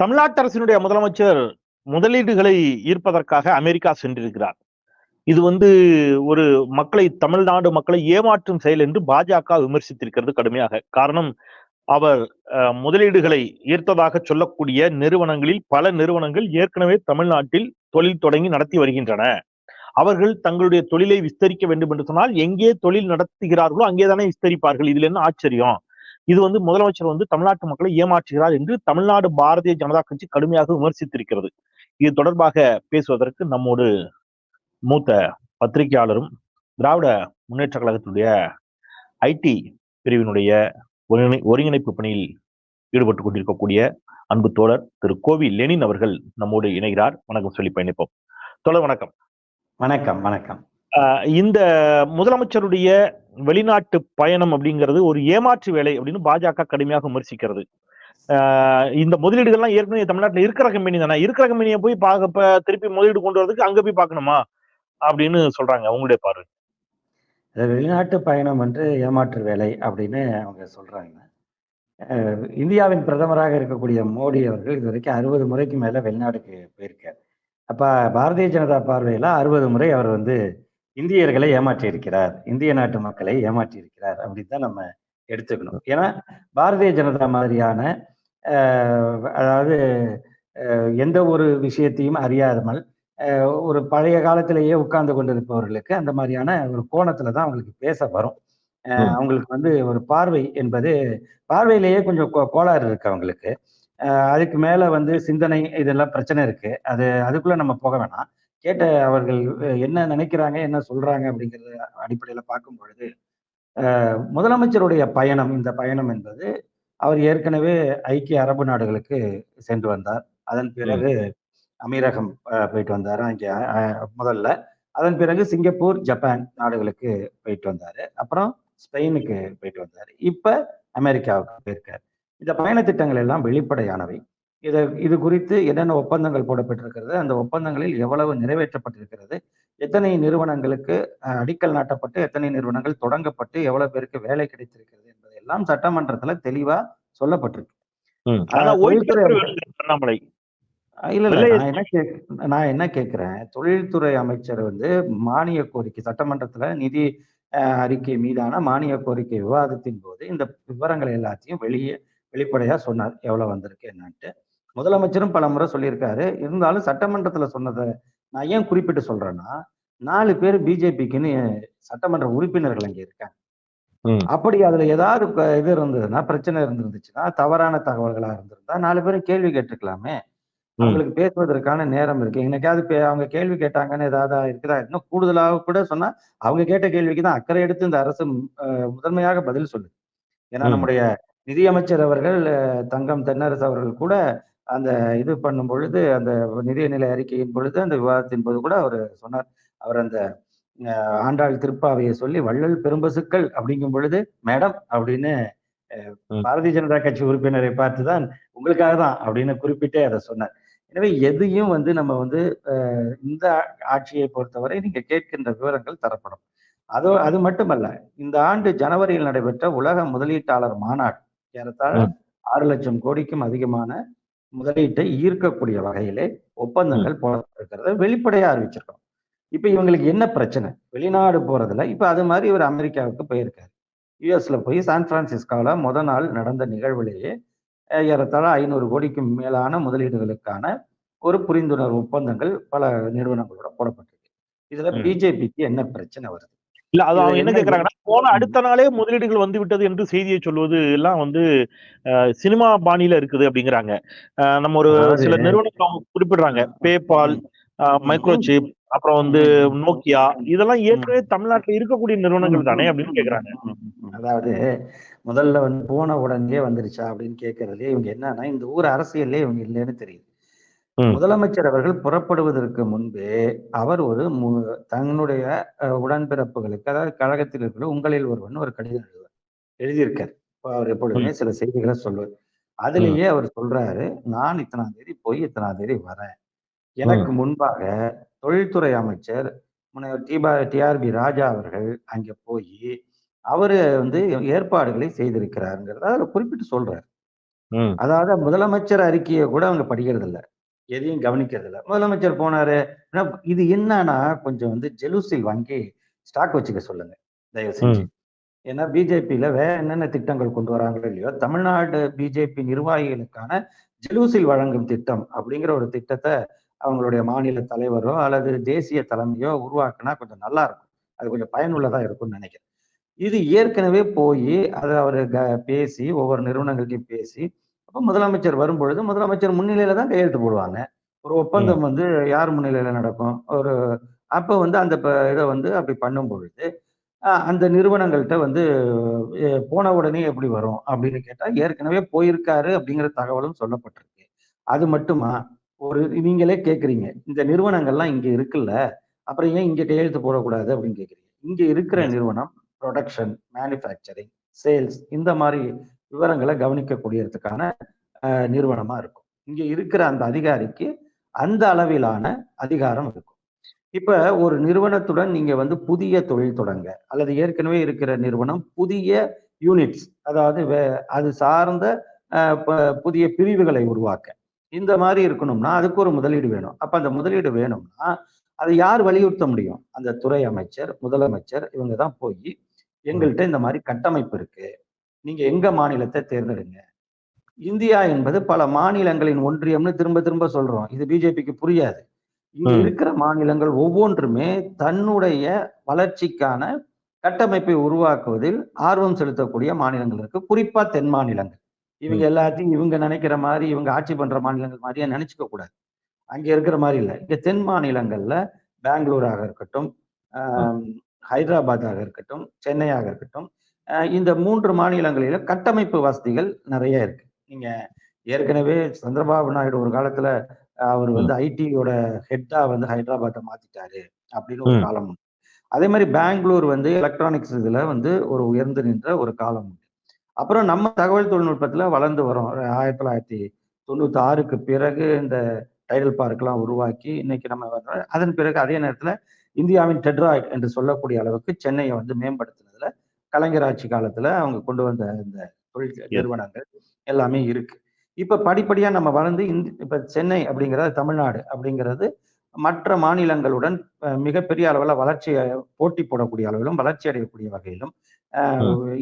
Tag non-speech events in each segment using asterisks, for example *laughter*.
தமிழ்நாட்டு அரசினுடைய முதலமைச்சர் முதலீடுகளை ஈர்ப்பதற்காக அமெரிக்கா சென்றிருக்கிறார். இது வந்து ஒரு மக்களை தமிழ்நாடு மக்களை ஏமாற்றும் செயல் என்று பாஜக விமர்சித்திருக்கிறது கடுமையாக. காரணம் அவர் முதலீடுகளை ஈர்த்ததாக சொல்லக்கூடிய நிறுவனங்களில் பல நிறுவனங்கள் ஏற்கனவே தமிழ்நாட்டில் தொழில் தொடங்கி நடத்தி வருகின்றன. அவர்கள் தங்களுடைய தொழிலை விஸ்தரிக்க வேண்டும் என்று சொன்னால் எங்கே தொழில் நடத்துகிறார்களோ அங்கேதானே விஸ்தரிப்பார்கள். இதுல என்ன ஆச்சரியம்? இது வந்து முதலமைச்சர் வந்து தமிழ்நாட்டு மக்களை ஏமாற்றுகிறார் என்று தமிழ்நாடு பாரதிய ஜனதா கட்சி கடுமையாக விமர்சித்திருக்கிறது. இது தொடர்பாக பேசுவதற்கு நம்மோடு மூத்த பத்திரிகையாளரும் திராவிட முன்னேற்ற கழகத்தினுடைய ஐடி பிரிவினுடைய ஒருங்கிணை ஒருங்கிணைப்பு பணியில் ஈடுபட்டு கொண்டிருக்கக்கூடிய அன்பு தோழர் திரு கோவி லெனின் அவர்கள் நம்மோடு இணைகிறார். வணக்கம் சொல்லி பயணிப்போம். தோழர் வணக்கம். வணக்கம் வணக்கம். இந்த முதலமைச்சருடைய வெளிநாட்டு பயணம் அப்படிங்கிறது ஒரு ஏமாற்று வேலை அப்படின்னு பாஜக கடுமையாக விமர்சிக்கிறது. ஆஹ் இந்த முதலீடுகள்லாம் ஏற்கனவே தமிழ்நாட்டில் இருக்கிற கம்பெனி தானே? இருக்கிற கம்பெனியை போய் பார்க்க திருப்பி முதலீடு கொண்டு வரதுக்கு அங்க போய் பார்க்கணுமா அப்படின்னு சொல்றாங்க. அவங்களுடைய பார்வை? வெளிநாட்டு பயணம் என்று ஏமாற்று வேலை அப்படின்னு அவங்க சொல்றாங்க. இந்தியாவின் பிரதமராக இருக்கக்கூடிய மோடி அவர்கள் இது வரைக்கும் அறுபது முறைக்கு மேல வெளிநாடுக்கு போயிருக்கார். அப்ப பாரதிய ஜனதா பார்வையில அறுபது முறை அவர் வந்து இந்தியர்களை ஏமாற்றி இருக்கிறார் இந்திய நாட்டு மக்களை ஏமாற்றி இருக்கிறார் அப்படின்னு தான் நம்ம எடுத்துக்கணும். ஏன்னா பாரதிய ஜனதா மாதிரியான அதாவது எந்த ஒரு விஷயத்தையும் அறியாமல் ஒரு பழைய காலத்திலேயே உட்கார்ந்து கொண்டிருப்பவர்களுக்கு அந்த மாதிரியான ஒரு கோணத்துல தான் அவங்களுக்கு பேச வரும். அவங்களுக்கு வந்து ஒரு பார்வை என்பது பார்வையிலேயே கொஞ்சம் கோளாறு இருக்கு அவங்களுக்கு. அதுக்கு மேல வந்து சிந்தனை இதெல்லாம் பிரச்சனை இருக்கு. அது அதுக்குள்ள நம்ம போக வேணாம். கேட்ட அவர்கள் என்ன நினைக்கிறாங்க என்ன சொல்றாங்க அப்படிங்கறத அடிப்படையில பார்க்கும் பொழுது முதலமைச்சருடைய பயணம் இந்த பயணம் என்பது அவர் ஏற்கனவே ஐக்கிய அரபு நாடுகளுக்கு சென்று வந்தார். அதன் பிறகு அமீரகம் போயிட்டு வந்தார். அங்கே முதல்ல. அதன் பிறகு சிங்கப்பூர் ஜப்பான் நாடுகளுக்கு போயிட்டு வந்தாரு. அப்புறம் ஸ்பெயினுக்கு போயிட்டு வந்தாரு. இப்ப அமெரிக்காவுக்கு போயிருக்காரு. இந்த பயண திட்டங்கள் எல்லாம் வெளிப்படையானவை. இதை இது குறித்து என்னென்ன ஒப்பந்தங்கள் போடப்பட்டிருக்கிறது அந்த ஒப்பந்தங்களில் எவ்வளவு நிறைவேற்றப்பட்டிருக்கிறது எத்தனை நிறுவனங்களுக்கு அடிக்கல் நாட்டப்பட்டு எத்தனை நிறுவனங்கள் தொடங்கப்பட்டு எவ்வளவு பேருக்கு வேலை கிடைத்திருக்கிறது என்பதெல்லாம் சட்டமன்றத்துல தெளிவா சொல்லப்பட்டிருக்கு. இல்ல இல்ல நான் என்ன கேக் நான் என்ன கேட்கிறேன் தொழில்துறை அமைச்சர் வந்து மானிய கோரிக்கை சட்டமன்றத்துல நிதி அறிக்கை மீதான மானிய கோரிக்கை விவாதத்தின் போது இந்த விவரங்களை எல்லாத்தையும் வெளியே வெளிப்படையா சொன்னார் எவ்வளவு வந்திருக்கு என்னன்ட்டு. முதலமைச்சரும் பல முறை சொல்லியிருக்காரு. இருந்தாலும் சட்டமன்றத்துல சொன்னதை நான் ஏன் குறிப்பிட்டு சொல்றேன்னா நாலு பேர் பிஜேபிக்குன்னு சட்டமன்ற உறுப்பினர்கள் அங்க இருக்காங்க. அப்படி அதுல ஏதாவது இது இருந்ததுன்னா பிரச்சனை இருந்திருந்துச்சுன்னா தவறான தகவல்களா இருந்திருந்தா நாலு பேரும் கேள்வி கேட்டிருக்கலாமே அவங்களுக்கு பேசுவதற்கான நேரம் இருக்கு. என்னைக்காவது அவங்க கேள்வி கேட்டாங்கன்னு ஏதாவது இருக்குதா? இன்னும் கூடுதலாக கூட சொன்னா அவங்க கேட்ட கேள்விக்கு தான் அக்கறை எடுத்து இந்த அரசு முதன்மையாக பதில் சொல்லுது. ஏன்னா. நம்முடைய நிதியமைச்சர் அவர்கள் தங்கம் தென்னரசு அவர்கள் கூட அந்த இது பண்ணும் பொழுது அந்த நிதிநிலை அறிக்கையின் பொழுது அந்த விவாதத்தின் போது கூட அவர் சொன்னார் அவர் அந்த ஆண்டாள் திருப்பாவையை சொல்லி வள்ளல் பெரும்பசுக்கள் அப்படிங்கும் பொழுது மேடம் அப்படின்னு. பாரதிய ஜனதா கட்சி உறுப்பினரை பார்த்து தான் உங்களுக்காக தான் அப்படின்னு குறிப்பிட்டே அதை சொன்னார் எனவே எதையும் வந்து நம்ம வந்து இந்த ஆட்சியை பொறுத்தவரை நீங்க கேட்கின்ற விவரங்கள் தரப்படும் அது அது மட்டுமல்ல இந்த ஆண்டு ஜனவரியில் நடைபெற்ற உலக முதலீட்டாளர் மாநாடு ஏறத்தாழ. ஆறு லட்சம் கோடிக்கும் அதிகமான முதலீட்டை ஈர்க்கக்கூடிய வகையிலே ஒப்பந்தங்கள் போடப்பட்டிருக்கிறத வெளிப்படையா அறிவிச்சிருக்கோம் இப்ப இவங்களுக்கு என்ன பிரச்சனை? வெளிநாடு போறதுல இப்ப அது மாதிரி இவர் அமெரிக்காவுக்கு போயிருக்காரு. யுஎஸ்ல போய் சான் பிரான்சிஸ்கோல முத நாள் நடந்த நிகழ்விலேயே ஏறத்தாழ ஐநூறு கோடிக்கும் மேலான முதலீடுகளுக்கான ஒரு புரிந்துணர்வு ஒப்பந்தங்கள் பல நிறுவனங்களோட போடப்பட்டிருக்கு. இதுல. பிஜேபிக்கு என்ன பிரச்சனை வருது? இல்ல அது அவங்க என்ன கேக்குறாங்கன்னா போன அடுத்த நாளே முதலீடுகள் வந்து விட்டது என்று செய்தியை சொல்வது எல்லாம் வந்து சினிமா பாணியில இருக்குது அப்படிங்கிறாங்க. நம்ம ஒரு சில நிறுவனங்கள் அவங்க குறிப்பிடுறாங்க. பேபால் மைக்ரோசிப் அப்புறம் வந்து நோக்கியா இதெல்லாம் ஏற்கனவே தமிழ்நாட்டுல இருக்கக்கூடிய நிறுவனங்கள் தானே அப்படின்னு கேக்குறாங்க. அதாவது முதல்ல வந்து போன உடனே வந்துருச்சா அப்படின்னு கேட்கறதுலே இவங்க என்னன்னா இந்த ஊர் அரசியல்லே இவங்க இல்லைன்னு தெரியுது. முதலமைச்சர் அவர்கள் புறப்படுவதற்கு முன்பே அவர் ஒரு மு- தன்னுடைய உடன்பிறப்புகளுக்கு அதாவது கழகத்தில் இருக்கிற உங்களில் ஒருவன் ஒரு கடிதம் எழுதுவார். எழுதியிருக்கார். அவர் எப்பொழுதுமே சில செய்திகளை சொல்லுவார். அதுலேயே அவர் சொல்றாரு நான் இத்தனாம் தேதி போய் இத்தனாம் தேதி வரேன். எனக்கு முன்பாக தொழில்துறை அமைச்சர் முனைவர் டிபா டிஆர்பி ராஜா அவர்கள் அங்க போய் அவரு வந்து ஏற்பாடுகளை செய்திருக்கிறாருங்கிறத அதில் குறிப்பிட்டு சொல்றாரு. அதாவது முதலமைச்சர் அறிக்கையை கூட அவங்க படிக்கிறது இல்ல எதையும் கவனிக்கிறது இல்ல முதலமைச்சர் போனாரு. இது என்னன்னா கொஞ்சம் வந்து ஜெலுசில் வாங்கி ஸ்டாக் வச்சுக்க சொல்லுங்க. தயவு செஞ்சு. ஏன்னா பிஜேபியில வேற என்னென்ன திட்டங்கள் கொண்டு வராங்களோ இல்லையோ தமிழ்நாடு பிஜேபி நிர்வாகிகளுக்கான ஜெலூசில் வழங்கும் திட்டம் அப்படிங்கிற ஒரு திட்டத்தை அவங்களுடைய மாநில தலைவரோ அல்லது தேசிய தலைமையோ உருவாக்குனா கொஞ்சம் நல்லா இருக்கும். அது கொஞ்சம் பயனுள்ளதா இருக்கும்னு நினைக்கிறேன். இது ஏற்கனவே போய் அதை அவர் பேசி ஒவ்வொரு நிறுவனங்கள்ட்டையும் பேசி அப்போ முதலமைச்சர் வரும்பொழுது முதலமைச்சர் முன்னிலையில தான் கையெழுத்து போடுவாங்க. ஒரு ஒப்பந்தம் வந்து யார் முன்னிலையில நடக்கும்? ஒரு அப்போ வந்து அந்த இதை வந்து அப்படி பண்ணும் பொழுது அந்த நிறுவனங்கள்கிட்ட வந்து போன உடனே எப்படி வரும் அப்படின்னு கேட்டா ஏற்கனவே போயிருக்காரு அப்படிங்கிற தகவலும் சொல்லப்பட்டிருக்கு. அது மட்டுமா? ஒரு நீங்களே கேக்குறீங்க. இந்த நிறுவனங்கள்லாம் இங்க இருக்குல்ல அப்புறம் ஏன் இங்க கையெழுத்து போடக்கூடாது அப்படின்னு கேக்குறீங்க? இங்க இருக்கிற. நிறுவனம் ப்ரொடக்ஷன் மேனுஃபேக்சரிங் சேல்ஸ் இந்த மாதிரி விவரங்களை கவனிக்கக்கூடியதுக்கான நிறுவனமா இருக்கும். இங்க இருக்கிற அந்த அதிகாரிக்கு அந்த அளவிலான அதிகாரம் இருக்கும். இப்ப ஒரு நிறுவனத்துடன் நீங்க வந்து புதிய தொழில் தொடங்க அல்லது ஏற்கனவே இருக்கிற நிறுவனம் புதிய யூனிட்ஸ் அதாவது வே- அது சார்ந்த ப- புதிய பிரிவுகளை உருவாக்க. இந்த மாதிரி இருக்கணும்னா அதுக்கு ஒரு முதலீடு வேணும். அப்ப அந்த முதலீடு வேணும்னா அதை யார் வலியுறுத்த முடியும்? அந்த துறை அமைச்சர் முதலமைச்சர் இவங்க தான் போய் எங்கள்கிட்ட இந்த மாதிரி கட்டமைப்பு இருக்கு. நீங்க எங்க மாநிலத்தை தேர்ந்தெடுங்க. இந்தியா என்பது பல மாநிலங்களின் ஒன்றியம்னு திரும்ப திரும்ப சொல்றோம். இது பிஜேபிக்கு புரியாது. இங்க. இருக்கிற மாநிலங்கள் ஒவ்வொன்றுமே தன்னுடைய வளர்ச்சிக்கான கட்டமைப்பை உருவாக்குவதில் ஆர்வம் செலுத்தக்கூடிய மாநிலங்கள் இருக்கு. குறிப்பா தென் மாநிலங்கள். இவங்க எல்லாத்தையும் இவங்க நினைக்கிற மாதிரி இவங்க ஆட்சி பண்ற மாநிலங்கள் மாதிரியா நினைச்சுக்க கூடாது. அங்க இருக்கிற மாதிரி இல்லை. இங்க தென் மாநிலங்கள்ல பெங்களூராக இருக்கட்டும் ஆம், ஹைதராபாத்தாக இருக்கட்டும் சென்னையாக இருக்கட்டும் இந்த மூன்று மாநிலங்களில கட்டமைப்பு வசதிகள் நிறைய இருக்கு. நீங்க ஏற்கனவே சந்திரபாபு நாயுடு ஒரு காலத்துல அவர் வந்து ஐடியோட ஹெட்டா வந்து ஹைதராபாத்தை மாத்திட்டாரு அப்படின்னு ஒரு. காலம் உண்டு. அதே மாதிரி பெங்களூர் வந்து எலக்ட்ரானிக்ஸ் இதுல வந்து ஒரு உயர்ந்து நின்ற ஒரு காலம் உண்டு. அப்புறம் நம்ம தகவல் தொழில்நுட்பத்துல வளர்ந்து வரோம். ஆயிரத்தி தொள்ளாயிரத்தி தொண்ணூத்தி ஆறுக்கு பிறகு இந்த டைடல் பார்க்லாம் உருவாக்கி இன்னைக்கு நம்ம. அதன் பிறகு அதே நேரத்துல இந்தியாவின் டெட்ராய்ட் என்று சொல்லக்கூடிய அளவுக்கு சென்னையை வந்து மேம்படுத்தினதுல கலைஞர் ஆட்சி காலத்துல அவங்க கொண்டு வந்த இந்த தொழில் நிறுவனங்கள் எல்லாமே இருக்கு. இப்ப படிப்படியா நம்ம வளர்ந்து இந்த இப்ப சென்னை அப்படிங்கிறது தமிழ்நாடு அப்படிங்கிறது மற்ற மாநிலங்களுடன் மிகப்பெரிய அளவுல வளர்ச்சியை போட்டி போடக்கூடிய அளவிலும் வளர்ச்சி அடையக்கூடிய வகையிலும்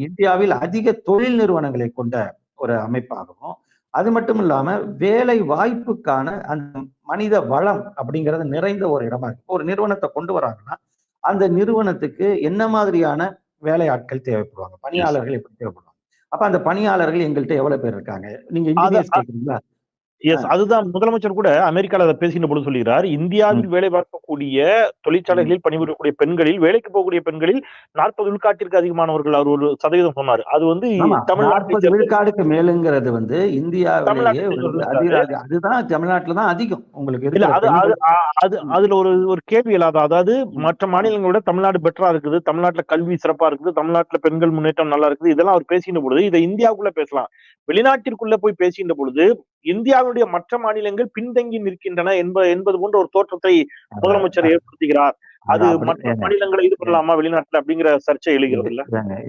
இந்தியாவில் அதிக தொழில் நிறுவனங்களை கொண்ட ஒரு அமைப்பாகவும் அது மட்டும் இல்லாம வேலை வாய்ப்புக்கான அந்த மனித வளம் அப்படிங்கிறது நிறைந்த ஒரு இடமா இருக்கு. ஒரு நிறுவனத்தை கொண்டு வராங்கன்னா அந்த நிறுவனத்துக்கு என்ன மாதிரியான வேலை ஆட்கள் தேவைப்படுவாங்க. பணியாளர்கள் எப்படி தேவைப்படுவாங்க. அப்ப அந்த பணியாளர்கள் எங்கள்கிட்ட எவ்வளவு பேர் இருக்காங்க? நீங்க இன்ஜினியர்ஸ் கேக்குறீங்களா? எஸ் அதுதான் முதலமைச்சர் கூட அமெரிக்கால அதை பேசுகின்ற பொழுது சொல்கிறார் இந்தியாவில் வேலை பார்க்கக்கூடிய தொழிற்சாலைகளில் பணிபுரியக்கூடிய பெண்களில் வேலைக்கு போகக்கூடிய பெண்களில் நாற்பது விழுக்காட்டிற்கு அதிகமானவர்கள் அவர் ஒரு சதவீதம் சொன்னார். அது வந்து தமிழ்நாட்டை விழுக்காடுக்கு மேலுங்கிறது வந்து இந்தியாவிலேயே அதுதான் தமிழ்நாட்டுல தான் அதிகம் உங்களுக்கு அது அதுல ஒரு ஒரு கேள்வி இல்லாத அதாவது மற்ற மாநிலங்களை விட தமிழ்நாடு பெட்டரா இருக்குது தமிழ்நாட்டுல கல்வி சிறப்பா இருக்குது தமிழ்நாட்டுல பெண்கள் முன்னேற்றம் நல்லா இருக்குது இதெல்லாம் அவர் பேசுகின்ற பொழுது இதை இந்தியாவுக்குள்ள பேசலாம். வெளிநாட்டிற்குள்ள போய் பேசுகின்ற பொழுது இந்தியாவுடைய மற்ற மாநிலங்கள் பின்தங்கி நிற்கின்றன என்ப என்பது போன்ற ஒரு தோற்றத்தை முதலமைச்சர் ஏற்படுத்துகிறார். அது மற்ற மாநிலங்களை இது பண்ணலாமா வெளிநாட்டுல அப்படிங்கிற சர்ச்சை எழுகிறது இல்ல?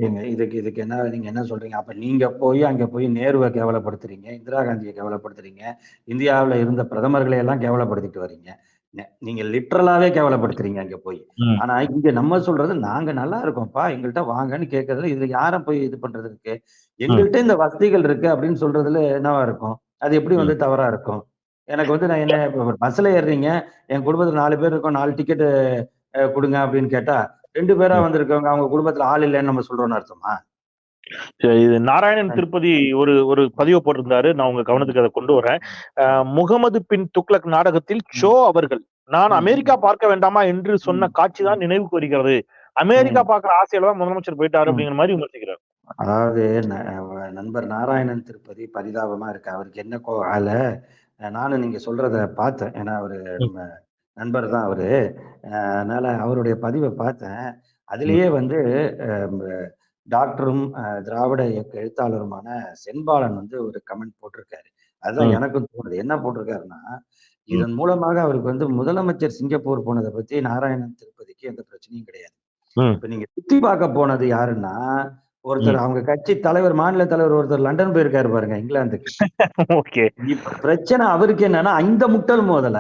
ஏங்க, இதுக்கு இதுக்கு என்ன நீங்க என்ன சொல்றீங்க? அப்ப நீங்க போய் அங்க போய் நேருவை கேவலப்படுத்துறீங்க இந்திரா காந்தியை கேவலப்படுத்துறீங்க இந்தியாவுல இருந்த பிரதமர்களை எல்லாம் கேவலப்படுத்திட்டு வர்றீங்க நெ- நீங்க லிட்ரலாவே கேவலப்படுத்துறீங்க அங்க போய். ஆனா இங்க நம்ம சொல்றது நாங்க நல்லா இருக்கோம்ப்பா எங்கள்கிட்ட வாங்கன்னு கேட்கறதுல இதுல யாரை போய் இது பண்றது இருக்கு? எங்கள்கிட்ட இந்த வசதிகள் இருக்கு அப்படின்னு சொல்றதுல என்னவா இருக்கும்? அது எப்படி வந்து தவறா இருக்கும்? எனக்கு வந்து நான் என்ன பஸ்ல ஏறுறீங்க என் குடும்பத்துல நாலு பேர் இருக்கோம் நாலு டிக்கெட் கொடுங்க அப்படின்னு கேட்டா ரெண்டு பேரா வந்திருக்கவங்க அவங்க குடும்பத்துல ஆள் இல்லைன்னு நம்ம சொல்றோம்னு அர்த்தமா? இது நாராயணன் திருப்பதி ஒரு ஒரு பதிவு போட்டிருந்தாரு. நான் உங்க கவனத்துக்கு அதை கொண்டு வரேன். முகமது பின் துக்ளக் நாடகத்தில் ஷோ அவர்கள் நான். அமெரிக்கா பார்க்க வேண்டாமா என்று சொன்ன. காட்சி தான் நினைவுக்கு வருகிறது அமெரிக்கா பார்க்கிற ஆசையில தான் முதலமைச்சர் போயிட்டாரு. அப்படிங்கிற மாதிரி விமர்சிக்கிறார் அதாவது ந- நண்பர் நாராயணன் திருப்பதி பரிதாபமா இருக்கு? அவருக்கு என்ன கோ அஹ் நானும் நீங்க சொல்றத பார்த்தேன். ஏன்னா அவரு நம்ம நண்பர் தான் அவரு. அதனால அவருடைய பதிவை பார்த்தேன். அதுலயே வந்து டாக்டரும் அஹ் திராவிட இயக்க எழுத்தாளருமான செண்பாலன் வந்து ஒரு கமெண்ட் போட்டிருக்காரு. அதுதான் ம். எனக்கும் தோணுது. என்ன போட்டிருக்காருன்னா இதன் மூலமாக அவருக்கு வந்து முதலமைச்சர் சிங்கப்பூர் போனதை பத்தி நாராயணன் திருப்பதிக்கு எந்த பிரச்சனையும் கிடையாது. ம். இப்ப நீங்க சுத்தி பார்க்க போனது யாருன்னா ஒருத்தர் அவங்க கட்சி தலைவர் மாநில தலைவர் ஒருத்தர் லண்டன் போயிருக்காரு பாருங்க இங்கிலாந்துக்கு. *laughs* பிரச்சனை அவருக்கு என்னன்னா இந்த முட்டல் மோதல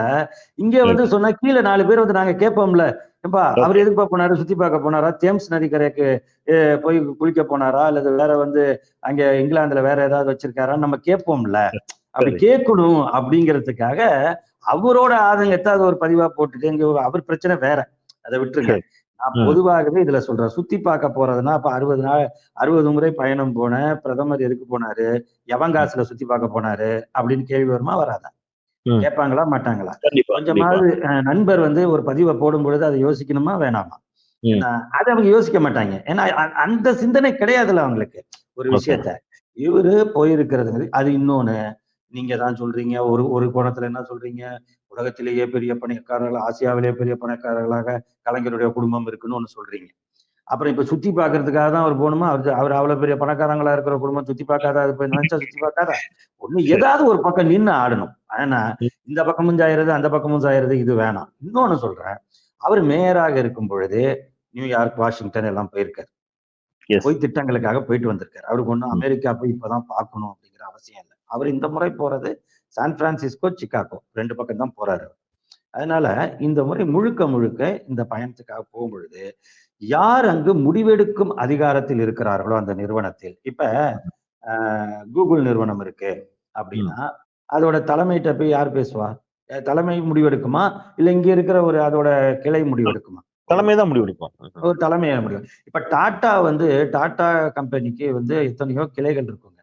இங்க வந்து சொன்னா கீழே நாலு பேர் வந்து நாங்க கேட்போம்ல. ஏப்பா அவர் எதுக்குப்பா போனாரு? சுத்தி பார்க்க போனாரா? தேம்ஸ் நதிக்கரைக்கு போய் குளிக்க போனாரா? அல்லது வேற வந்து அங்க இங்கிலாந்துல வேற ஏதாவது வச்சிருக்காரா நம்ம கேட்போம்ல. அப்படி. கேட்கணும் அப்படிங்கிறதுக்காக அவரோட ஆதங்கத்தை அது ஒரு பதிவா போட்டுட்டு இங்க அவர் பிரச்சனை வேற. அதை விட்டுருங்க. நான். பொதுவாகவே இதுல சொல்றேன். சுத்தி பார்க்க போறதுன்னா அப்ப அறுபது நாள் அறுபது முறை பயணம் போன பிரதமர் எதுக்கு போனாரு? எவன் காசுல சுத்தி பார்க்க போனாரு? அப்படின்னு கேள்வி வருமா வராதா. கேட்பாங்களா மாட்டாங்களா? கொஞ்சமாவது நண்பர் வந்து ஒரு பதிவை போடும் பொழுது அதை யோசிக்கணுமா வேணாமா? அதை அவங்க யோசிக்க மாட்டாங்க. ஏன்னா அந்த சிந்தனை கிடையாதுல்ல அவங்களுக்கு. ஒரு. விஷயத்த. இவரு போயிருக்கிறது அது இன்னொன்னு. நீங்க தான் சொல்றீங்க. ஒரு ஒரு கோணத்துல என்ன சொல்றீங்க? உலகத்திலேயே பெரிய பணக்காரர்கள் ஆசியாவிலேயே பெரிய பணக்காரர்களாக கலைஞருடைய குடும்பம் இருக்குன்னு ஒண்ணு சொல்றீங்க. அப்புறம் இப்ப சுத்தி பாக்குறதுக்காக தான் அவர் போகணுமா? அவர் அவர் அவ்வளவு பெரிய பணக்காரங்களா இருக்கிற குடும்பம் சுத்தி பார்க்காதா? அது போய் நினைச்சா சுத்தி பார்க்காதா? ஒண்ணு ஏதாவது ஒரு பக்கம் நின்னு ஆடணும். ஆனா இந்த பக்கமும் சாயிறது அந்த பக்கமும் சாயிறது இது வேணாம். இன்னொன்னு சொல்றேன். அவர் மேயராக இருக்கும் பொழுது நியூயார்க் வாஷிங்டன் எல்லாம் போயிருக்காரு. போய் திட்டங்களுக்காக போயிட்டு வந்திருக்காரு. அவருக்கு ஒன்றும். அமெரிக்கா போய் இப்பதான் பார்க்கணும் அப்படிங்கிற அவசியம் இல்லை. அவர் இந்த முறை போறது சான் பிரான்சிஸ்கோ சிகாகோ ரெண்டு பக்கம் தான் போறாரு. அதனால இந்த முறை முழுக்க முழுக்க இந்த பயணத்துக்காக போகும் பொழுது யார் அங்கு முடிவெடுக்கும் அதிகாரத்தில் இருக்கிறார்களோ அந்த நிறுவனத்தில் இப்ப கூகுள் நிறுவனம் இருக்கு அப்படின்னா அதோட தலைமையிட்ட போய் யார் பேசுவா? தலைமை முடிவெடுக்குமா? இல்ல இங்க இருக்கிற ஒரு அதோட கிளை முடிவெடுக்குமா? தலைமை தான் முடிவெடுக்கும் ஒரு தலைமை முடிவு. இப்ப டாடா வந்து டாடா கம்பெனிக்கு வந்து எத்தனையோ கிளைகள் இருக்குங்க.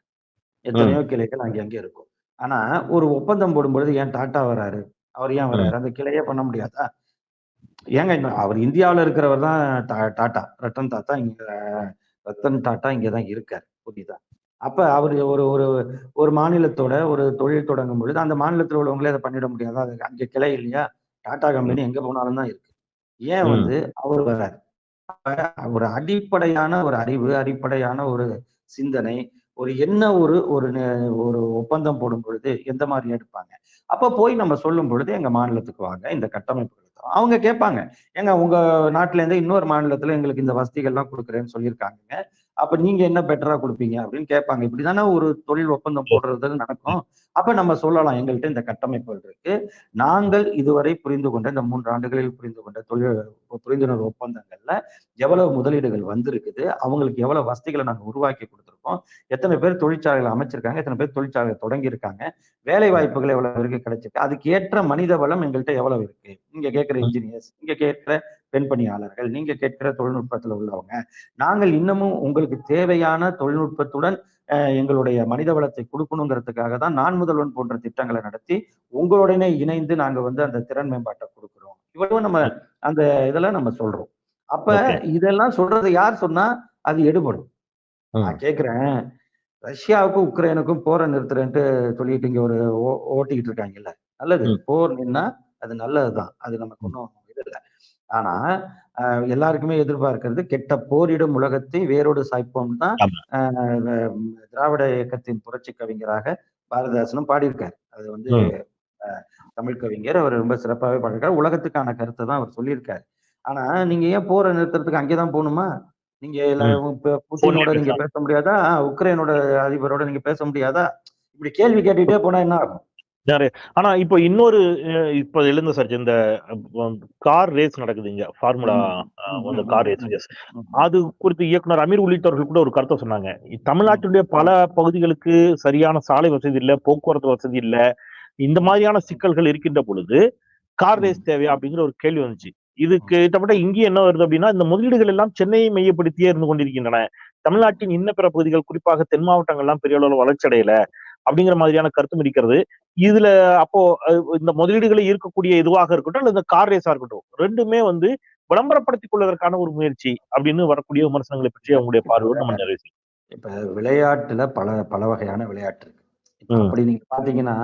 எத்தனையோ கிளைகள் அங்கே அங்கே இருக்கும். ஆனா ஒரு ஒப்பந்தம் போடும்பொழுது ஏன் டாடா வராரு? அவர் ஏன் வராரு? அந்த கிளையே பண்ண முடியாதா? ஏங்க அவர் இந்தியாவுல இருக்கிறவர் தான் டா- டாடா ரத்தன் டாட்டா இங்க ரத்தன் டாட்டா இங்க தான் இருக்காரு புரியுதா? அப்ப அவர் ஒரு ஒரு ஒரு மாநிலத்தோட ஒரு தொழில் தொடங்கும் பொழுது அந்த மாநிலத்தில் உள்ளவங்களே அதை பண்ணிட முடியாதா? அது அங்க கிளை இல்லையா? டாடா கம்பெனி எங்க போனாலும் தான் இருக்கு. ஏன். வந்து அவர் வராரு? ஒரு அடிப்படையான ஒரு அறிவு அடிப்படையான ஒரு சிந்தனை ஒரு என்ன ஒரு ஒரு ஒரு ஒப்பந்தம் போடும் பொழுது எந்த மாதிரி எடுப்பாங்க? அப்ப போய் நம்ம சொல்லும் பொழுது எங்க மாநிலத்துக்கு வாங்க இந்த கட்டமைப்புகள் அவங்க கேட்பாங்க ஏங்க உங்க நாட்டுல இருந்து இன்னொரு மாநிலத்துல எங்களுக்கு இந்த வசதிகள்லாம் கொடுக்குறேன்னு சொல்லியிருக்காங்க அப்ப நீங்க என்ன பெட்டரா கொடுப்பீங்க அப்படின்னு கேட்பாங்க. இப்படிதானே ஒரு தொழில் ஒப்பந்தம் போடுறது நடக்கும். அப்ப நம்ம சொல்லலாம் எங்கள்கிட்ட இந்த கட்டமைப்புகள் இருக்கு. நாங்கள் இதுவரை புரிந்து கொண்ட இந்த மூன்று ஆண்டுகளில் புரிந்து கொண்ட தொழில் புரிந்துணர்வு ஒப்பந்தங்கள்ல எவ்வளவு முதலீடுகள் வந்திருக்குது அவங்களுக்கு எவ்வளவு வசதிகளை நாங்கள் உருவாக்கி கொடுத்துருக்கோம் எத்தனை பேர் தொழிற்சாலைகளை அமைச்சிருக்காங்க எத்தனை பேர் தொழிற்சாலைகள் தொடங்கி இருக்காங்க வேலை வாய்ப்புகள் எவ்வளவு இருக்கு கிடைச்சிருக்கு அதுக்கு ஏற்ற மனித வளம் எங்கள்கிட்ட எவ்வளவு இருக்கு? இங்க கேட்கிற இன்ஜினியர்ஸ் இங்க கேட்கிற பெண் பணியாளர்கள் நீங்க கேட்கிற தொழில்நுட்பத்துல உள்ளவங்க நாங்கள் இன்னமும் உங்களுக்கு தேவையான தொழில்நுட்பத்துடன் எங்களுடைய மனித வளத்தை கொடுக்கணுங்கிறதுக்காக தான் நான் முதல்வன் போன்ற திட்டங்களை நடத்தி உங்களுடனே இணைந்து நாங்க வந்து அந்த திறன் மேம்பாட்டை கொடுக்குறோம். இவ்வளவு நம்ம அந்த இதெல்லாம் நம்ம சொல்றோம். அப்ப. இதெல்லாம் சொல்றது யார் சொன்னா அது எடுபடும். நான் கேக்குறேன் ரஷ்யாவுக்கும் உக்ரைனுக்கும் போரை நிறுத்துறேன்ட்டு சொல்லிட்டு இங்க ஒரு ஓட்டிக்கிட்டு இருக்காங்கல்ல நல்லது. போர் நின்னா அது நல்லதுதான். அது நமக்கு ஒன்றும் இது இல்லை. ஆனா எல்லாருக்குமே எதிர்பார்க்கிறது கெட்ட போரிடும் உலகத்தை வேரோடு சாய்ப்போம் தான் திராவிட இயக்கத்தின் புரட்சி கவிஞராக பாரதிதாசனும் பாடியிருக்காரு. அது வந்து தமிழ் கவிஞர். அவர் ரொம்ப சிறப்பாகவே பாடியிருக்காரு. உலகத்துக்கான கருத்தை தான் அவர் சொல்லியிருக்காரு. ஆனா நீங்க ஏன் போரை நிறுத்துறதுக்கு அங்கேதான் போகணுமா? நீங்க புட்டினோட நீங்க பேச முடியாதா? உக்ரைனோட அதிபரோட நீங்க பேச முடியாதா? இப்படி கேள்வி கேட்டுட்டே போனா என்ன ஆகும்? ஆனா இப்போ இன்னொரு இப்ப எழுந்த சர்ச் இந்த கார் ரேஸ் நடக்குது இங்க. ஃபார்முலா அந்த கார் ரேஸ். எஸ் அது குறித்து இயக்குனர் அமீர் உள்ளிட்டவர்கள் கூட ஒரு கருத்தை சொன்னாங்க. தமிழ்நாட்டினுடைய பல பகுதிகளுக்கு சரியான சாலை வசதி இல்ல போக்குவரத்து வசதி இல்ல. இந்த மாதிரியான சிக்கல்கள் இருக்கின்ற பொழுது கார் ரேஸ் தேவையா அப்படிங்கிற ஒரு கேள்வி வந்துச்சு. இது கிட்டத்தட்ட இங்கே என்ன வருது அப்படின்னா இந்த முதலீடுகள் எல்லாம் சென்னையை மையப்படுத்தியே இருந்து கொண்டிருக்கின்றன. தமிழ்நாட்டின் இன்ன பிற பகுதிகள் குறிப்பாக தென் மாவட்டங்கள்லாம் பெரிய அளவில் வளர்ச்சி அடையல அப்படிங்கிற மாதிரியான கருத்தும் இருக்கிறது இதுல அப்போ இந்த முதலீடுகளை ஈர்க்கக்கூடிய இதுவாக இருக்கட்டும் அல்லது இந்த கார் ரேஸா இருக்கட்டும் ரெண்டுமே வந்து விளம்பரப்படுத்திக் கொள்வதற்கான ஒரு முயற்சி அப்படின்னு வரக்கூடிய விமர்சனங்களை பற்றி அவங்களுடைய பார்வையோடு நம்ம நிறைவு. இப்ப விளையாட்டுல பல பல வகையான விளையாட்டு இருக்கு. அப்படி நீங்க பாத்தீங்கன்னா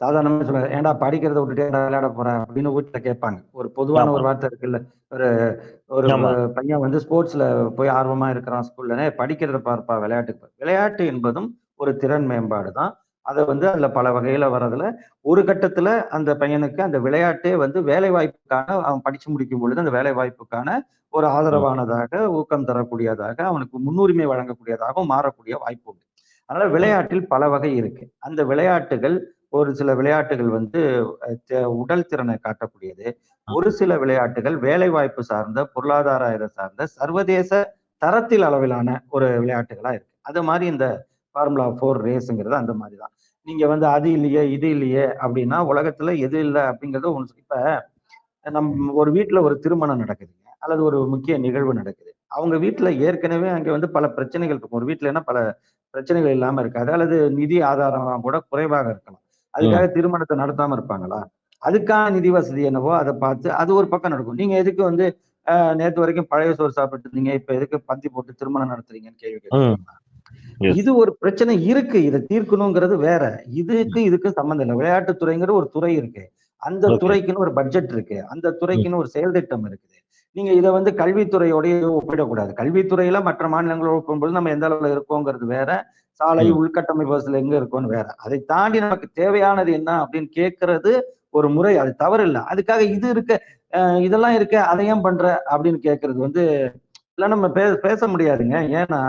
சாதாரணமா சொல்ல ஏன்டா படிக்கிறத விட்டுட்டு ஏன்டா விளையாட போற அப்படின்னு வீட்டுல கேட்பாங்க ஒரு பொதுவான. ஒரு வார்த்தை இருக்குல்ல ஒரு ஒரு. பையன் வந்து ஸ்போர்ட்ஸ்ல போய் ஆர்வமா இருக்கிறான் ஸ்கூல்ல படிக்கிறத பார்ப்பா விளையாட்டுக்கு பாரு." விளையாட்டு என்பதும் ஒரு திறன் மேம்பாடு தான் அதை வந்து அதுல பல வகையில வர்றதுல ஒரு கட்டத்துல அந்த பையனுக்கு அந்த விளையாட்டே வந்து வேலை வாய்ப்புக்கான அவன் படிச்சு முடிக்கும் பொழுது அந்த வேலை வாய்ப்புக்கான ஒரு ஆதரவானதாக ஊக்கம் தரக்கூடியதாக அவனுக்கு முன்னுரிமை வழங்கக்கூடியதாகவும் மாறக்கூடிய வாய்ப்பு உண்டு. அதனால விளையாட்டில் பல வகை இருக்கு. அந்த விளையாட்டுகள் ஒரு சில விளையாட்டுகள் வந்து உடல் திறனை காட்டக்கூடியது. ஒரு சில விளையாட்டுகள் வேலை வாய்ப்பு சார்ந்த பொருளாதார இதை சார்ந்த சர்வதேச தரத்தில் அளவிலான ஒரு விளையாட்டுகளா இருக்கு. அது மாதிரி இந்த ஃபார்முலா ஃபோர் ரேஸுங்கிறது அந்த மாதிரி தான் நீங்க வந்து அது இல்லையே இது இல்லையே அப்படின்னா உலகத்துல எது இல்லை அப்படிங்கறது ஒன்று இப்ப நம்ம ஒரு வீட்ல ஒரு திருமணம் நடக்குதுங்க. அல்லது ஒரு முக்கிய நிகழ்வு நடக்குது. அவங்க வீட்ல ஏற்கனவே அங்க வந்து பல பிரச்சனைகள் இருக்கும். ஒரு வீட்லன்னா பல பிரச்சனைகள் இல்லாம இருக்காது. அல்லது நிதி ஆதாரம் கூட குறைவாக இருக்கலாம். அதுக்காக திருமணத்தை நடத்தாம இருப்பாங்களா? அதுக்கான நிதி வசதி என்னவோ அதை பார்த்து அது ஒரு பக்கம் நடக்கும். நீங்க எதுக்கு வந்து நேத்து வரைக்கும் பழைய சோறு சாப்பிட்டு இருந்தீங்க. இப்ப எதுக்கு பந்தி போட்டு திருமணம் நடத்துறீங்கன்னு கேள்வி Yes. இது ஒரு பிரச்சனை இருக்கு. இதை தீர்க்கணுங்கிறது வேற. இதுக்கு இதுக்கு சம்மந்தம் இல்லை. விளையாட்டுத்துறைங்கிற ஒரு துறை இருக்கு. அந்த. துறைக்குன்னு ஒரு பட்ஜெட் இருக்கு. அந்த துறைக்குன்னு ஒரு செயல் திட்டம் இருக்குது. நீங்க இதை வந்து கல்வித்துறையோடய ஒப்பிடக்கூடாது. கல்வித்துறையில மற்ற மாநிலங்களோட ஒப்பிடும்போது நம்ம எந்த அளவுல இருக்கோங்கிறது வேற. சாலை. உள்கட்டமைப்பு வசதியில எங்க இருக்கோம்னு வேற. அதை தாண்டி நமக்கு தேவையானது என்ன அப்படின்னு கேட்கறது ஒரு முறை. அது தவறு இல்லை அதுக்காக இது இருக்க இதெல்லாம் இருக்க அதை ஏன் பண்ற அப்படின்னு கேட்கறது வந்து இல்ல நம்ம பே பேச முடியாதுங்க. ஏன்னா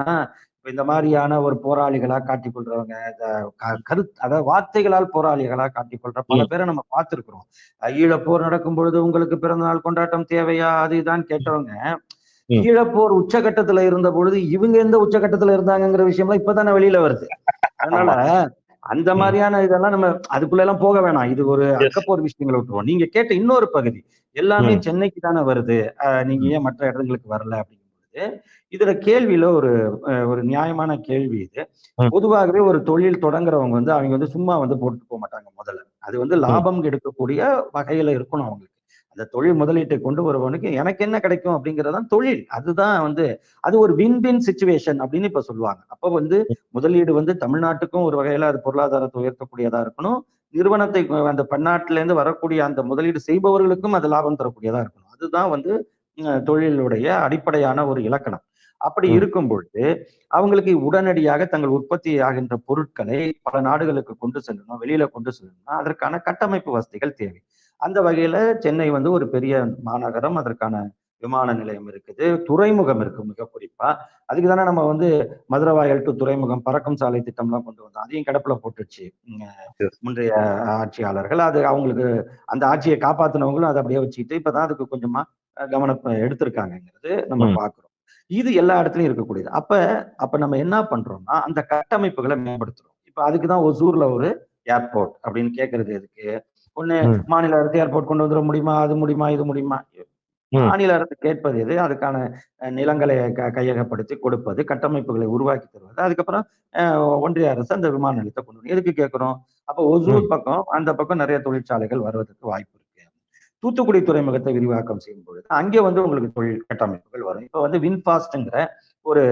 இந்த மாதிரியான ஒரு போராளிகளா காட்டிக்கொள்றவங்க இந்த க- கரு அதாவது வார்த்தைகளால் போராளிகளா காட்டிக்கொள்ற பல. பேரை நம்ம பார்த்திருக்கிறோம். ஈழப்போர் நடக்கும் பொழுது உங்களுக்கு பிறந்த நாள் கொண்டாட்டம் தேவையா? அது இதான் கேட்டவங்க. ஈழப்போர் உச்சகட்டத்துல இருந்த பொழுது இவங்க எந்த உச்சகட்டத்துல இருந்தாங்கங்கிற விஷயம்லாம் இப்பதானே வெளியில வருது. அதனால அந்த மாதிரியான இதெல்லாம் நம்ம அதுக்குள்ள எல்லாம் போக வேணாம். இது ஒரு. அக்கப்போர் விஷயங்களை விட்டுருவோம். நீங்க கேட்ட இன்னொரு பகுதி எல்லாமே. சென்னைக்கு தானே வருது. நீங்க ஏன் மற்ற இடங்களுக்கு வரல அப்படிங்கும் பொழுது இதுல கேள்வியில ஒரு ஒரு நியாயமான கேள்வி இது. பொதுவாகவே ஒரு தொழில் தொடங்குறவங்க வந்து அவங்க வந்து சும்மா வந்து போட்டு போக மாட்டாங்க முதல்ல. அது வந்து லாபம் எடுக்கக்கூடிய வகையில இருக்கணும் அவங்களுக்கு. அந்த தொழில் முதலீட்டை கொண்டு வருவனுக்கு எனக்கு என்ன கிடைக்கும் அப்படிங்கறதுதான் தொழில். அதுதான் வந்து அது ஒரு வின் வின் சுச்சுவேஷன் அப்படின்னு இப்ப சொல்லுவாங்க. அப்ப வந்து முதலீடு வந்து தமிழ்நாட்டுக்கும் ஒரு வகையில அது பொருளாதாரத்தை உயர்த்தக்கூடியதா இருக்கணும். நிறுவனத்தை அந்த பன்னாட்டுல இருந்து வரக்கூடிய அந்த முதலீடு செய்பவர்களுக்கும் அது லாபம் தரக்கூடியதா இருக்கணும். அதுதான் வந்து தொழிலுடைய அடிப்படையான ஒரு இலக்கணம். அப்படி. இருக்கும் பொழுது அவங்களுக்கு உடனடியாக தங்கள் உற்பத்தி ஆகின்ற பொருட்களை பல நாடுகளுக்கு கொண்டு செல்லணும் வெளியில கொண்டு செல்லணும்னா அதற்கான கட்டமைப்பு வசதிகள் தேவை. அந்த வகையில சென்னை வந்து ஒரு பெரிய மாநகரம் அதற்கான விமான நிலையம் இருக்குது துறைமுகம் இருக்கு மிக குறிப்பா. அதுக்கு தானே நம்ம வந்து மதுரவாயல் டு துறைமுகம் பறக்கும் சாலை திட்டம்லாம் கொண்டு வந்தோம். அதையும் கிடப்புல போட்டுச்சு. முந்தைய ஆட்சியாளர்கள். அது அவங்களுக்கு அந்த ஆட்சியை காப்பாத்தினவங்களும் அதை அப்படியே வச்சுக்கிட்டு இப்பதான் அதுக்கு கொஞ்சமா கவனம் எடுத்திருக்காங்கங்கிறது நம்ம. பாக்குறோம். இது எல்லா இடத்துலயும் இருக்கக்கூடியது. அப்ப அப்ப நம்ம என்ன பண்றோம்னா அந்த கட்டமைப்புகளை மேம்படுத்துறோம். இப்ப அதுக்குதான் ஒசூர்ல ஒரு ஏர்போர்ட் அப்படின்னு கேக்குறது எதுக்கு? ஒண்ணு. மாநில அரசு ஏர்போர்ட் கொண்டு வந்துட முடியுமா? அது முடியுமா? இது முடியுமா. மாநில அரசு கேட்பது எது? அதுக்கான நிலங்களை க- கையகப்படுத்தி கொடுப்பது கட்டமைப்புகளை உருவாக்கி தருவது. அதுக்கப்புறம் ஒன்றிய அரசு அந்த விமான நிலையத்தை கொண்டு வரும் எதுக்கு கேட்கிறோம் அப்ப ஒசூர் பக்கம் அந்த பக்கம் நிறைய தொழிற்சாலைகள் வருவதற்கு வாய்ப்பு தூத்துக்குடி துறைமுகத்தை விரிவாக்கம் செய்யும் பொழுது அங்கே வந்து உங்களுக்கு தொழில் கட்டமைப்புகள் வரும். இப்ப வந்து வின்பாஸ்ட்ங்கிற ஒரு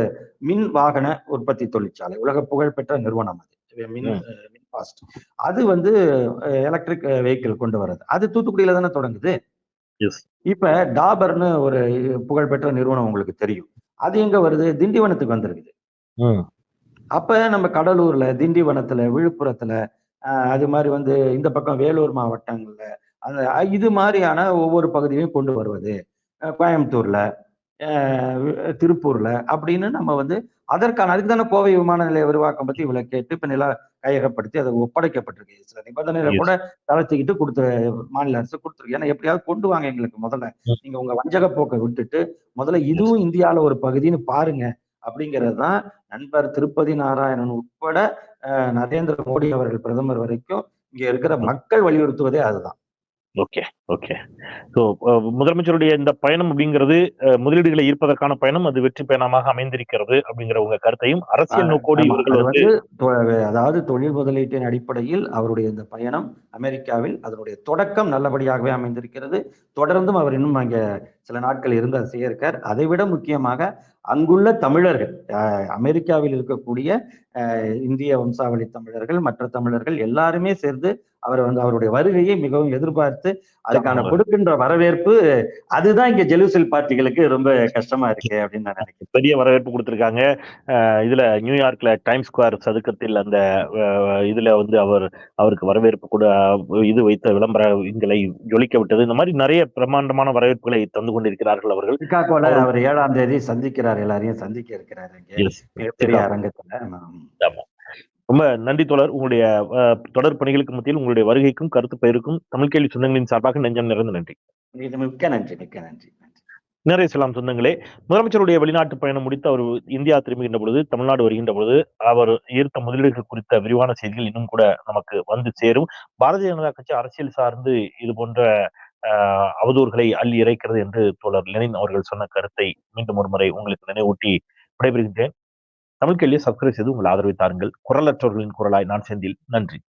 மின் வாகன உற்பத்தி தொழிற்சாலை உலக புகழ்பெற்ற நிறுவனம் அது. மின். மின்பாஸ்ட் அது வந்து எலக்ட்ரிக் வெஹிக்கிள் கொண்டு வர்றது. அது தூத்துக்குடியில தானே தொடங்குது. இப்ப டாபர்னு ஒரு புகழ்பெற்ற நிறுவனம் உங்களுக்கு தெரியும். அது எங்க வருது? திண்டிவனத்துக்கு வந்திருக்குது. அப்ப நம்ம கடலூர்ல திண்டிவனத்துல விழுப்புரத்துல அது மாதிரி வந்து இந்த பக்கம் வேலூர் மாவட்டங்கள்ல அந்த இது மாதிரியான ஒவ்வொரு பகுதியும் கொண்டு வருவது. கோயம்புத்தூர்ல திருப்பூர்ல அப்படின்னு நம்ம வந்து அதற்கான அதுக்கு தானே கோவை விமான நிலைய விரிவாக்கம் பத்தி இவ்வளவு கேட்டு இப்ப நில கையகப்படுத்தி அது ஒப்படைக்கப்பட்டிருக்கு. சில நிபந்தனைகளை. கூட தளர்த்திக்கிட்டு கொடுத்து மாநில அரசு கொடுத்துருக்கு. ஏன்னா எப்படியாவது கொண்டு வாங்க எங்களுக்கு முதல்ல. நீங்க உங்க வஞ்சக போக்கை விட்டுட்டு முதல்ல இதுவும் இந்தியால ஒரு பகுதின்னு பாருங்க. அப்படிங்கிறது தான் நண்பர் திருப்பதி நாராயணன் உட்பட நரேந்திர மோடி அவர்கள் பிரதமர் வரைக்கும் இங்க இருக்கிற மக்கள் வலியுறுத்துவதே அதுதான். ஓகே ஓகே ஸோ முதலமைச்சருடைய இந்த பயணம் அப்படிங்கிறது முதலீடுகளை ஈர்ப்பதற்கான பயணம் அது வெற்றி பயணமாக அமைந்திருக்கிறது அப்படிங்கிற உங்க கருத்தையும் அரசியல் நோக்கோடு இவர்கள் வந்து அதாவது தொழில் முதலீட்டின் அடிப்படையில் அவருடைய இந்த பயணம் அமெரிக்காவில் அதனுடைய தொடக்கம் நல்லபடியாகவே அமைந்திருக்கிறது. தொடர்ந்தும் அவர் இன்னும் அங்க சில நாட்கள் இருந்து அதை செய்ய இருக்கார் அதை விட முக்கியமாக அங்குள்ள தமிழர்கள் அஹ், அமெரிக்காவில் இருக்கக்கூடிய இந்திய வம்சாவளி தமிழர்கள் மற்ற தமிழர்கள் எல்லாருமே சேர்ந்து அவர் வந்து அவருடைய வருகையை மிகவும் எதிர்பார்த்து அதை அதுக்கான கொடுக்கின்ற வரவேற்பு அதுதான் இங்க ஜெலுசல் பார்ட்டிகளுக்கு ரொம்ப கஷ்டமா இருக்கு அப்படின்னு நான் நினைக்கிறேன். பெரிய வரவேற்பு கொடுத்திருக்காங்க. இதுல நியூயார்க்ல டைம் ஸ்கொயர் சதுக்கத்தில் அந்த இதுல வந்து அவர் அவருக்கு வரவேற்பு கூட இது வைத்த விளம்பரங்களை ஜொலிக்க விட்டது. இந்த மாதிரி நிறைய பிரம்மாண்டமான வரவேற்புகளை தந்து கொண்டிருக்கிறார்கள் அவர்கள். சிகாகோல அவர் ஏழாம் தேதி சந்திக்கிறார் எல்லாரையும் சந்திக்க இருக்கிறார். மிகப்பெரிய அரங்கத்துல. ரொம்ப நன்றி தோழர். உங்களுடைய தொடர் பணிகளுக்கு மத்தியில் உங்களுடைய வருகைக்கும் கருத்து பயிருக்கும் தமிழ் கேள்வி சொந்தங்களின் சார்பாக நெஞ்சம் நிறைந்த நன்றி. மிக்க நன்றி மிக்க நன்றி நிறைய செல்லாம் சொந்தங்களே. முதலமைச்சருடைய வெளிநாட்டு பயணம் முடித்து அவர் இந்தியா திரும்புகின்ற பொழுது தமிழ்நாடு வருகின்ற பொழுது அவர் ஈர்த்த முதலீடுகள் குறித்த விரிவான செய்திகள் இன்னும் கூட நமக்கு வந்து சேரும். பாரதிய ஜனதா கட்சி அரசியல் சார்ந்து இது போன்ற அவதூறுகளை அள்ளி இறைக்கிறது என்று தோழர் லெனின் அவர்கள் சொன்ன கருத்தை மீண்டும் ஒரு முறை உங்களுக்கு நினைவூட்டி விடைபெறுகின்றேன். தமிழ் கேள்வியை சப்ஸ்கிரைப் செய்து உங்கள் ஆதரவை தாருங்கள். குரலற்றவர்களின் குரலாய் நான் செந்தில். நன்றி.